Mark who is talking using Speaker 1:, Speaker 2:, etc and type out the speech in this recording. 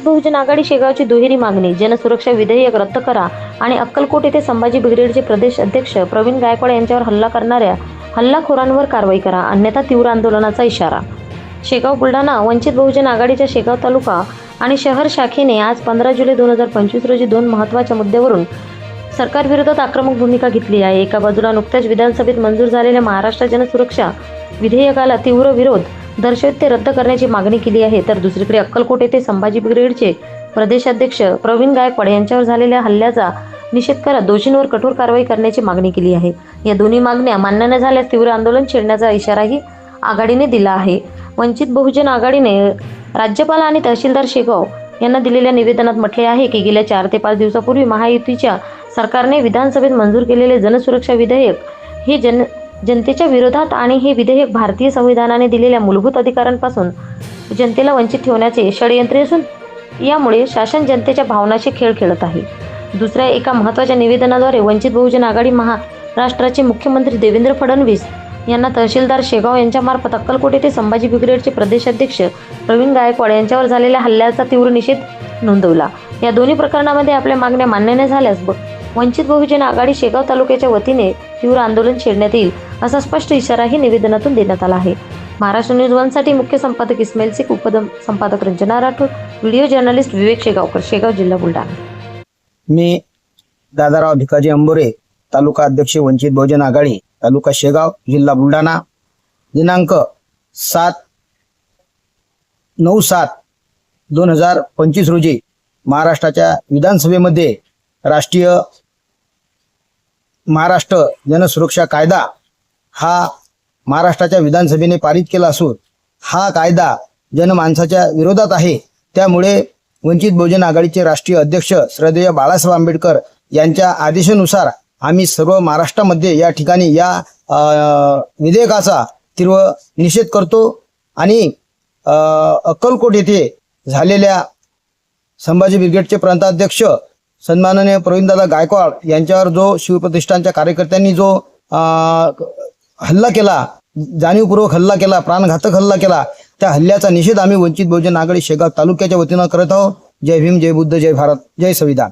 Speaker 1: वंचित बहुजन आघाडी शेगावची दुहेरी मागणी. जनसुरक्षा विधेयक रद्द करा आणि अक्कलकोट येथे संभाजी ब्रिगेडचे प्रदेश अध्यक्ष प्रवीण गायकवाड यांच्यावर हल्ला करणाऱ्या हल्लाखोरांवर कारवाई करा अन्यथा तीव्र आंदोलनाचा इशारा. शेगाव बुलढाणा वंचित बहुजन आघाडीच्या शेगाव तालुका आणि शहर शाखेने आज पंधरा जुलै दोन हजार पंचवीस रोजी दोन महत्त्वाच्या मुद्द्यावरून सरकारविरोधात आक्रमक भूमिका घेतली आहे. एका बाजूला नुकत्याच विधानसभेत मंजूर झालेल्या महाराष्ट्र जनसुरक्षा विधेयकाला तीव्र विरोध दर्शवित ते रद्द करण्याची मागणी केली आहे. तर दुसरीकडे अक्कलकोट येथे संभाजी ब्रिगेडचे प्रदेशाध्यक्ष प्रवीण गायकवाड यांच्यावर झालेल्या हल्ल्याचा निषेध करत दोषींवर कठोर कारवाई करण्याची मागणी केली आहे. या दोन्ही मागण्या मान्य न झाल्यास तीव्र आंदोलन छेडण्याचा इशाराही आघाडीने दिला आहे. वंचित बहुजन आघाडीने राज्यपाल आणि तहसीलदार शेगाव यांना दिलेल्या निवेदनात म्हटले आहे की गेल्या चार ते पाच दिवसापूर्वी महायुतीच्या सरकारने विधानसभेत मंजूर केलेले जनसुरक्षा विधेयक हे जन जनतेच्या विरोधात आणि हे विधेयक भारतीय संविधानाने दिलेल्या मूलभूत अधिकारांपासून जनतेला वंचित ठेवण्याचे षडयंत्र असून यामुळे शासन जनतेच्या भावनाशी खेळ खेळत आहे. दुसऱ्या एका महत्त्वाच्या निवेदनाद्वारे वंचित बहुजन आघाडी महाराष्ट्राचे मुख्यमंत्री देवेंद्र फडणवीस यांना तहसीलदार शेगाव यांच्यामार्फत अक्कलकोट येथे संभाजी ब्रिगेडचे प्रदेशाध्यक्ष प्रवीण गायकवाड यांच्यावर झालेल्या हल्ल्याचा तीव्र निषेध नोंदवला. या दोन्ही प्रकरणामध्ये आपल्या मागण्या मान्य न झाल्यास वंचित बहुजन आघाडी शेगाव तालुक्याच्या वतीने तीव्र आंदोलन छेडण्यात येईल असा स्पष्ट इशाराही निवेदनातून देण्यात आला आहे. महाराष्ट्र न्यूज वनसाठी मुख्य संपादक इस्माईल शेख उपदम संपादक रंजना राठोड व्हिडिओ जर्नलिस्ट विवेक शेगावकर शेगाव जिल्हा बुलढाणा.
Speaker 2: मी दादाराव भिकाजी अंबोरे तालुका अध्यक्ष वंचित बहुजन आघाडी तालुका शेगाव जिल्हा बुलढाणा दिनांक सात नऊ सात दोन हजार पंचवीस रोजी महाराष्ट्राच्या विधानसभेमध्ये राष्ट्रीय महाराष्ट्र जनसुरक्षा कायदा हा महाराष्ट्राच्या विधानसभेने पारित केला असून हा कायदा जनमानसाच्या विरोधात आहे. त्यामुळे वंचित बहुजन आघाडीचे राष्ट्रीय अध्यक्ष श्रद्धेय बाळासाहेब आंबेडकर यांच्या आदेशानुसार आम्ही सर्व महाराष्ट्रामध्ये या ठिकाणी या विधेयकाचा तीव्र निषेध करतो आणि अक्कलकोट येथे झालेल्या संभाजी ब्रिगेडचे प्रांताध्यक्ष सन्माननीय प्रवीणदादा गायकवाड यांच्यावर जो शिवप्रतिष्ठानच्या कार्यकर्त्यांनी जो हल्ला केला जाणीवपूर्वक हल्ला केला प्राणघातक हल्ला केला त्या हल्ल्याचा निषेध आम्ही वंचित बहुजन आघाडी शेगाव तालुक्याच्या वतीनं करत आहोत. जय भीम जय बुद्ध जय भारत जय संविधान.